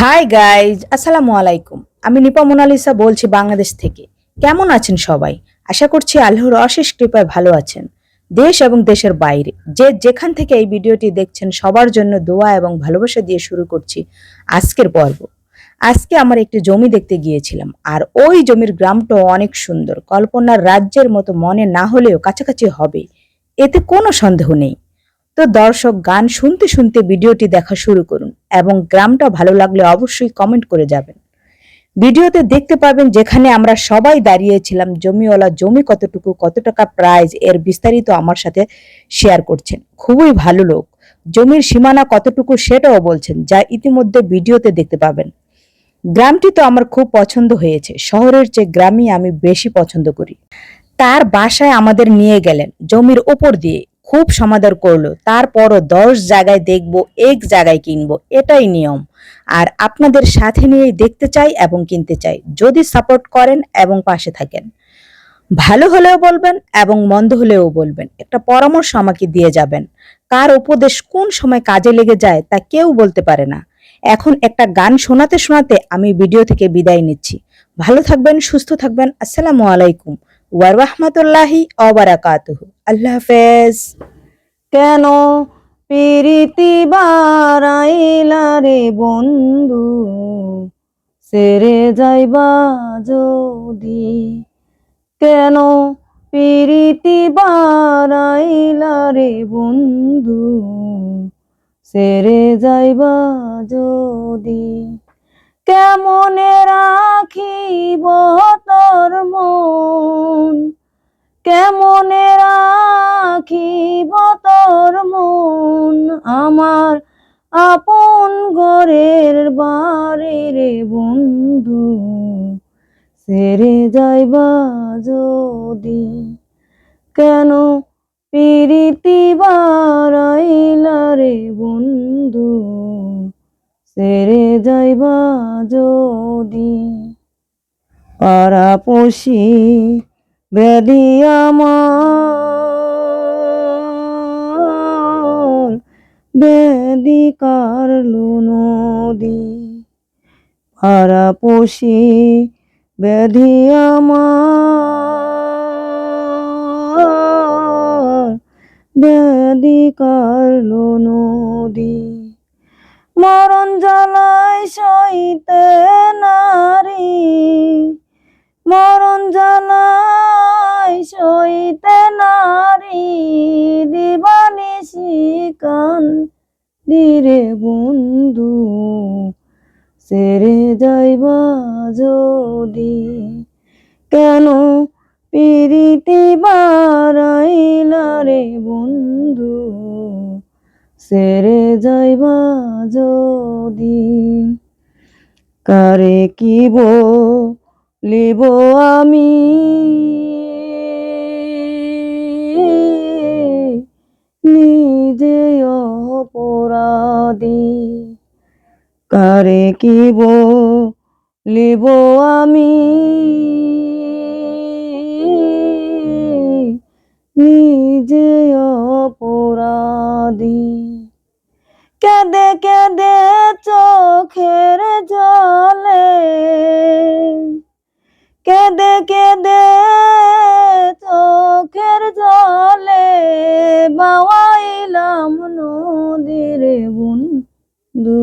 Hi guys আসসালামু আলাইকুম। আমি নিপা মোনালিসা বলছি বাংলাদেশ থেকে। কেমন আছেন সবাই? আশা করছি আল্লাহর অশেষ কৃপায় ভালো আছেন। দেশ এবং দেশের বাইরে, যে যেখান থেকে এই ভিডিওটি দেখছেন, সবার জন্য দোয়া এবং ভালোবাসা দিয়ে শুরু করছি আজকের পর্ব। আজকে আমার একটি জমি দেখতে গিয়েছিলাম, আর ওই জমির গ্রামটাও অনেক সুন্দর। কল্পনার রাজ্যের মতো মনে না হলেও কাছাকাছি হবে। এতে কোনো সন্দেহ নেই। তো দর্শক, গান শুনতে শুনতে ভিডিওটি দেখা শুরু করুন। এবং গ্রামটা ভালো লাগলে অবশ্যই কমেন্ট করে যাবেন। ভিডিওতে দেখতে পাবেন যেখানে আমরা সবাই দাঁড়িয়েছিলাম, জমিওয়ালা জমি কতটুকু, কত টাকা প্রাইজ এর বিস্তারিত আমার সাথে শেয়ার করছেন। খুবই ভালো লোক। জমির সীমানা কতটুকু সেটাও বলছেন, যা ইতিমধ্যে ভিডিওতে দেখতে পাবেন। গ্রামটি তো আমার খুব পছন্দ হয়েছে। শহরের চেয়ে গ্রামই আমি বেশি পছন্দ করি। তার বাসায় আমাদের নিয়ে গেলেন, জমির ওপর দিয়ে। খুব সমাদর করল। তারপরও দশ জায়গায় দেখব, এক জায়গায় কিনবো, এটাই নিয়ম। আর আপনাদের সাথে নিয়ে দেখতে চাই এবং কিনতে চাই। যদি সাপোর্ট করেন এবং পাশে থাকেন। ভালো হলেও বলবেন এবং মন্দ হলেও বলবেন। একটা পরামর্শ আমাকে দিয়ে যাবেন। কার উপদেশ কোন সময় কাজে লেগে যায় তা কেউ বলতে পারে না। এখন একটা গান শোনাতে শোনাতে আমি ভিডিও থেকে বিদায় নিচ্ছি। ভালো থাকবেন, সুস্থ থাকবেন। আসসালামু আলাইকুম। ওয়া রাহমাতুল্লাহি ওয়া বারাকাতুহু আল্লাহ হাফেজ। কেন প্রীতি বারাইলা রে বন্ধু? সেরে যাইবা যদি। কেন প্রীতি বারাইলা রে বন্ধু? সেরে যাইবা যদি। কেমনে রাখিব তোর মন? কেমনে রাখিব তোর মন? আমার আপন ঘরের বাড়ি রে বন্ধু, সেরে যাইবা যদি। কেন প্রীতি বারাইলা রে বন্ধু, সেরে যাইবা যদি পাড়াপড়শি ব্যাধি আমার ব্যাধি কারলো নদী পাড়াপড়শি ব্যাধি আমার নদী মরণ জ্বালায় সইতে নারী, মরণ জ্বালায় সইতে নারী দিবানিশি কান দিরে বন্ধু, সেরে যাইবা যদি। কেন পিরিতি বারাইলা রে বন্ধু? সেরে যাইবা যদি? কারে কি লিব আমি? নিজে অপরাধী। কারে কি লিব আমি? নিজে অপরাধী। কেঁদে কেঁদে চোখের জলে, কেঁদে কেঁদে চোখের জলে বাওয়াইলাম নদীর বন্ধু।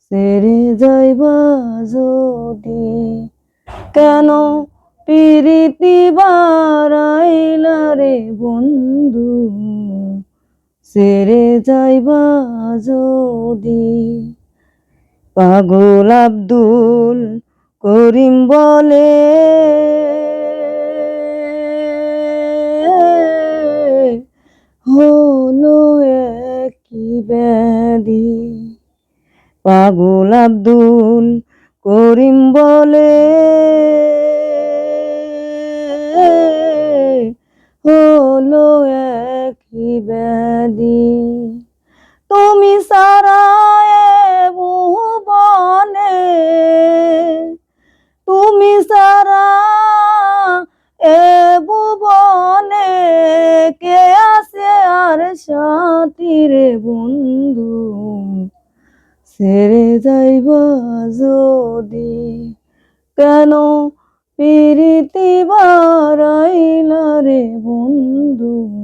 সেরে যাইবা যদি কেন প্রীতি বারাইলা রে বন্ধু? সেরে যাইবা যদি। পাগল আব্দুল করিম বলে, হলো একই ব্যাধি। পাগল আব্দুল করিম বলে, হলো একই কি হিবেদি তুমি সারায় ভুবনে তুমি সারা এ ভুবনে কে আছে আর সাথীর বন্ধু? সেরে যাইব যদি, কেন প্রীতি বারাইল রে বন্ধু?